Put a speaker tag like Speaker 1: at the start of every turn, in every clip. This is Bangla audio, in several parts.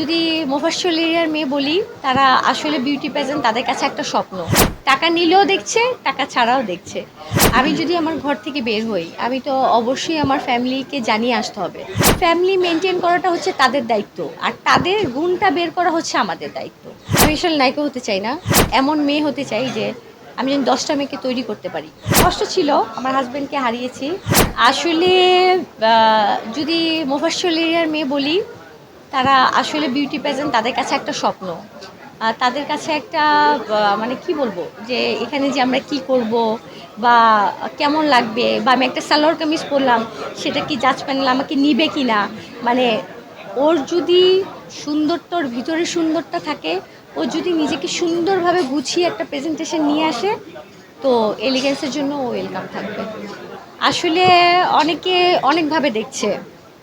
Speaker 1: যদি মোফাশ্বল এরিয়ার মেয়ে বলি, তারা আসলে বিউটি প্যাজেন্ট তাদের কাছে একটা স্বপ্ন। টাকা নিলেও দেখছে, টাকা ছাড়াও দেখছে। আমি যদি আমার ঘর থেকে বের হই, আমি তো অবশ্যই আমার ফ্যামিলিকে জানিয়ে আসতে হবে। ফ্যামিলি মেনটেন করাটা হচ্ছে তাদের দায়িত্ব, আর তাদের গুণটা বের করা হচ্ছে আমাদের দায়িত্ব। আমি আসলে নায়িকা হতে চাই না। এমন মেয়ে হতে চাই যে, আমি যেন দশটা মেয়েকে তৈরি করতে পারি। কষ্ট ছিল, আমার হাজব্যান্ডকে হারিয়েছি। আসলে যদি মোফাশ্বল এরিয়ার মেয়ে বলি তারা আসলে বিউটি প্যাজেন্ট তাদের কাছে একটা স্বপ্ন। তাদের কাছে একটা মানে কি বলব, যে এখানে যে আমরা কি করব বা কেমন লাগবে, বা আমি একটা সালোয়ার কামিজ পরলাম, সেটা কি জাজ প্যানেল আমাকে নিবে কি না মানে ওর যদি সুন্দরটার ভিতরে সুন্দরটা থাকে, ও যদি নিজেকে সুন্দরভাবে গুছিয়ে একটা প্রেজেন্টেশন নিয়ে আসে, তো এলিগেন্সের জন্য ওয়েলকাম থাকবে। আসলে অনেকে অনেকভাবে দেখছে।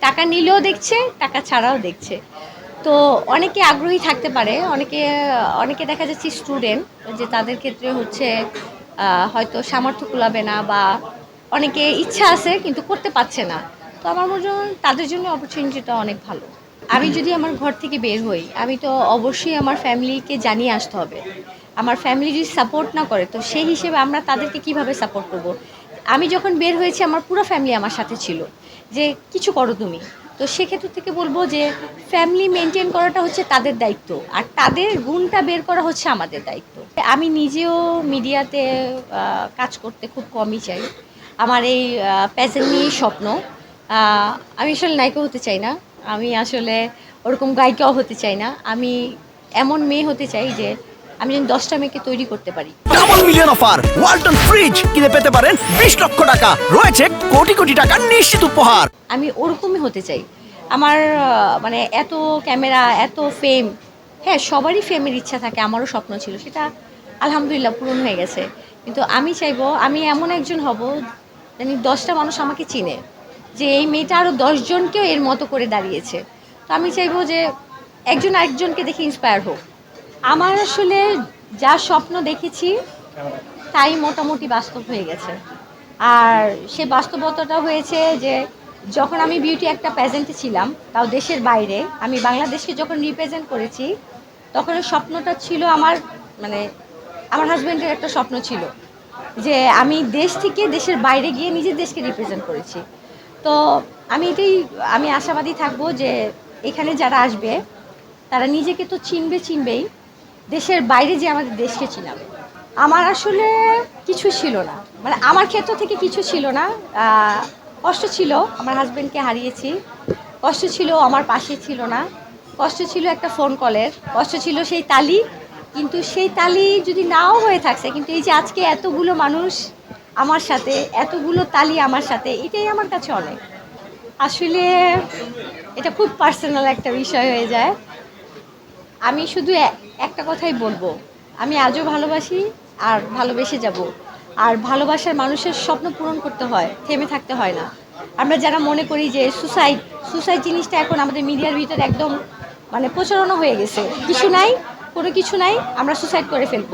Speaker 1: টাকা নিলেও দেখছে, টাকা ছাড়াও দেখছে। তো অনেকে আগ্রহী থাকতে পারে, অনেকে অনেকে দেখা যাচ্ছে স্টুডেন্ট যে তাদের ক্ষেত্রে হচ্ছে হয়তো সামর্থ্য কুলাবে না বা অনেকে ইচ্ছা আছে কিন্তু করতে পারছে না। তো আমার মনে হয় তাদের জন্য অপরচুনিটিটা অনেক ভালো। আমি যদি আমার ঘর থেকে বের হই, আমি তো অবশ্যই আমার ফ্যামিলিকে জানিয়ে আসতে হবে। আমার ফ্যামিলি যদি সাপোর্ট না করে, তো সেই হিসেবে আমরা তাদেরকে কীভাবে সাপোর্ট করব? আমি যখন বের হয়েছি, আমার পুরো ফ্যামিলি আমার সাথে ছিল। যে, কিছু করো তুমি। তো সেক্ষেত্র থেকে বলব যে ফ্যামিলি মেনটেন করাটা হচ্ছে তাদের দায়িত্ব। আর তাদের গুণটা বের করা হচ্ছে আমাদের দায়িত্ব। আমি নিজেও মিডিয়াতে কাজ করতে খুব কমই চাই। আমার এই প্যাসেন নিয়েই স্বপ্ন। আমি আসলে নায়িকা হতে চাই না। আমি আসলে ওরকম গায়িকাও হতে চাই না। আমি এমন মেয়ে হতে চাই যে আমি যেন দশটা মেয়েকে তৈরি করতে পারি।
Speaker 2: Double million offer Walton fridge কিনে পেতে পারেন বিশ লক্ষ টাকা। রয়েছে কোটি কোটি টাকার নিশ্চিত উপহার।
Speaker 1: আমি ওরকমই হতে চাই। আমার মানে এত ক্যামেরা এত ফেম হ্যাঁ সবারই ফেমের ইচ্ছা থাকে আমারও স্বপ্ন ছিল। সেটা আলহামদুলিল্লাহ পূরণ হয়ে গেছে। কিন্তু আমি চাইব আমি এমন একজন হব জানি দশটা মানুষ আমাকে চিনে যে এই মেয়েটা আরও দশজনকেও এর মতো করে দাঁড়িয়েছে। তো আমি চাইব যে একজন আরেকজনকে দেখে ইন্সপায়ার হোক। আমার আসলে যা স্বপ্ন দেখেছি, তাই মোটামুটি বাস্তব হয়ে গেছে। আর সে বাস্তবতাটা হয়েছে যে, যখন আমি বিউটি একটা প্রেজেন্টে ছিলাম, তাও দেশের বাইরে, আমি বাংলাদেশকে যখন রিপ্রেজেন্ট করেছি, তখন স্বপ্নটা ছিল আমার মানে আমার হাজব্যান্ডের একটা স্বপ্ন ছিল যে, আমি দেশ থেকে দেশের বাইরে গিয়ে নিজের দেশকে রিপ্রেজেন্ট করেছি। তো আমি এটাই, আমি আশাবাদী থাকব যে, এখানে যারা আসবে, তারা নিজেকে তো চিনবে চিনবেই দেশের বাইরে যে আমাদের দেশকে চিনাবে। আমার আসলে কিছু ছিল না। মানে আমার ক্ষেত্র থেকে কিছু ছিল না। কষ্ট ছিল, আমার হাজব্যান্ডকে হারিয়েছি। কষ্ট ছিল আমার পাশে ছিল না। কষ্ট ছিল একটা ফোন কলের কষ্ট ছিল সেই তালি। কিন্তু সেই তালি যদি নাও হয়ে থাকছে, কিন্তু এই যে আজকে এতগুলো মানুষ আমার সাথে, এতগুলো তালি আমার সাথে, এটাই আমার কাছে অনেক। আসলে এটা খুব পার্সোনাল একটা বিষয় হয়ে যায়। আমি শুধু একটা কথাই বলব, আমি আজও ভালোবাসি আর ভালোবেসে যাব। আর ভালোবাসার মানুষের স্বপ্ন পূরণ করতে হয়, থেমে থাকতে হয় না। আমরা যারা মনে করি যে সুসাইড সুসাইড জিনিসটা এখন আমাদের মিডিয়ার ভিতরে একদম মানে প্রচারণা হয়ে গেছে। কিছু নাই, কোনো কিছু নাই, আমরা সুসাইড করে ফেলব।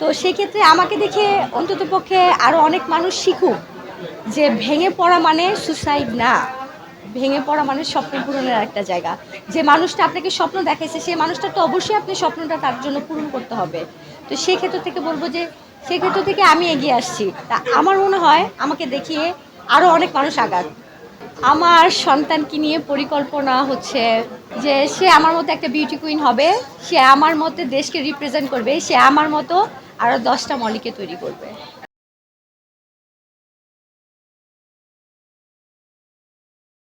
Speaker 1: তো সেক্ষেত্রে আমাকে দেখে অন্তত পক্ষে আরও অনেক মানুষ শিখুক যে ভেঙে পড়া মানে সুসাইড না। ভেঙে পড়া মানুষ স্বপ্ন পূরণের একটা জায়গা। যে মানুষটা আপনাকে স্বপ্ন দেখাইছে, সেই মানুষটা তো অবশ্যই আপনি স্বপ্নটা তার জন্য পূরণ করতে হবে। তো সেক্ষেত্র থেকে বলব যে, সেক্ষেত্র থেকে আমি এগিয়ে আসছি। তা আমার মনে হয়, আমাকে দেখিয়ে আরও অনেক মানুষ আগাক। আমার সন্তানকে নিয়ে পরিকল্পনা হচ্ছে যে, সে আমার মতো একটা বিউটি কুইন হবে, সে আমার মতো দেশকে রিপ্রেজেন্ট করবে, সে আমার মতো আরও দশটা মলিকে তৈরি করবে।